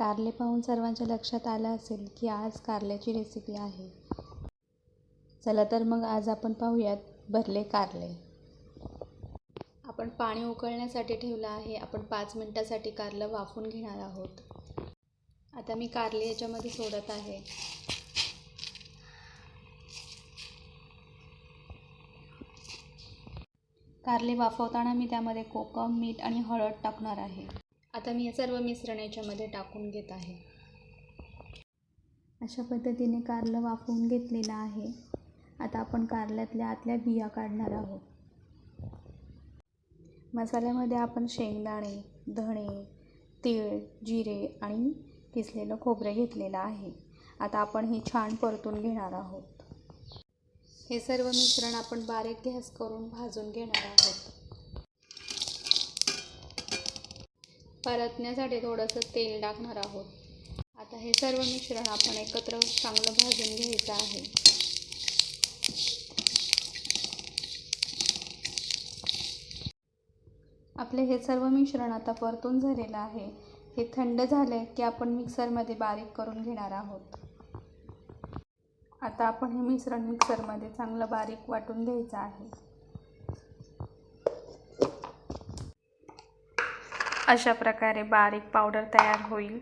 कारले पाहून सर्वांच्या लक्षात आलं असेल की आज कारल्याची रेसिपी आहे. चला तर मग आज आपण पाहूयात भरले कारले. आपण पाणी उकळण्यासाठी ठेवलं आहे. आपण पाच मिनटासाठी कारलं वाफून घेणार आहोत. आता मी कारले याच्यामध्ये सोडत आहे. कारले वाफवताना मी त्यामध्ये कोकम मीठ आणि हळद टाकणार आहे. आता मी हे सर्व मिश्रण याच्यामध्ये टाकून घेत आहे. अशा पद्धतीने कारलं वाफवून घेतलेलं आहे. आता आपण कारल्यातल्या आतल्या बिया काढणार आहोत. मसाल्यामध्ये आपण शेंगदाणे धणे तीळ जिरे आणि किसलेलं खोबरं घेतलेलं आहे. आता आपण हे छान परतून घेणार आहोत. हे सर्व मिश्रण आपण बारीक गॅस करून भाजून घेणार आहोत. परतण्यासाठी थोडंसं तेल टाकणार आहोत. आता हे सर्व मिश्रण आपण एकत्र चांगलं भाजून घ्यायचं आहे. आपले हे सर्व मिश्रण आता परतून झालेलं आहे. हे थंड झाले की आपण मिक्सरमध्ये बारीक करून घेणार आहोत. आता आपण हे मिश्रण मिक्सरमध्ये चांगलं बारीक वाटून घ्यायचं आहे. अशा प्रकारे बारीक पावडर तयार होईल.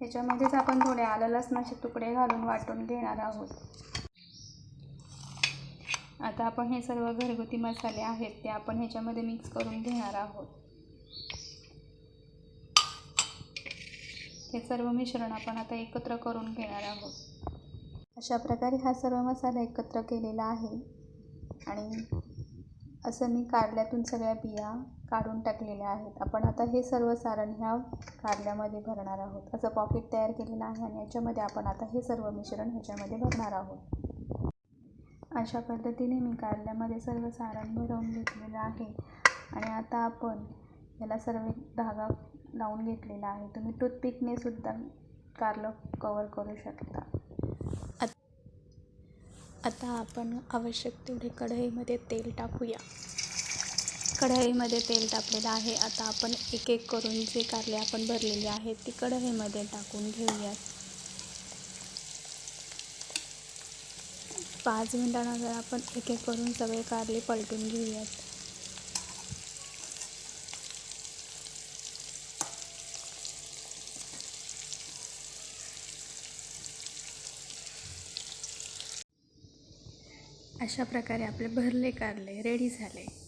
ह्याच्यामध्येच आपण थोडे आलं लसणाचे तुकडे घालून वाटून घेणार आहोत. आता आपण हे सर्व घरगुती मसाले आहेत ते आपण ह्याच्यामध्ये मिक्स करून घेणार आहोत. हे सर्व मिश्रण आपण आता एकत्र करून घेणार आहोत. अशा प्रकारे हा सर्व मसाला एकत्र केलेला आहे. आणि असं मी कारल्यातून सगळ्या बिया काढून टाकलेल्या आहेत. आपण आता हे सर्व सारण ह्या कारल्यामध्ये भरणार आहोत. असं पॉकेट तयार केलेलं आहे आणि याच्यामध्ये आपण आता हे सर्व मिश्रण ह्याच्यामध्ये भरणार आहोत. अशा पद्धतीने मी कारल्यामध्ये सर्व सारण भरवून घेतलेलं आहे. आणि आता आपण याला सर्व धागा लावून घेतलेला आहे. तुम्ही टूथपिकने सुद्धा कारलं कवर करू शकता. आता आपण आवश्यक तेवढे कढईमध्ये तेल टाकूया. कढईमध्ये तेल टाकलेलं आहे. आता आपण एक एक करून जे कारले आपण भरलेली आहेत ती कढईमध्ये टाकून घेऊयात. पाच मिनटानंतर आपण एक एक करून सगळे कारले पलटून घेऊयात. अशा प्रकारे आपले भरले कारले रेडी झाले.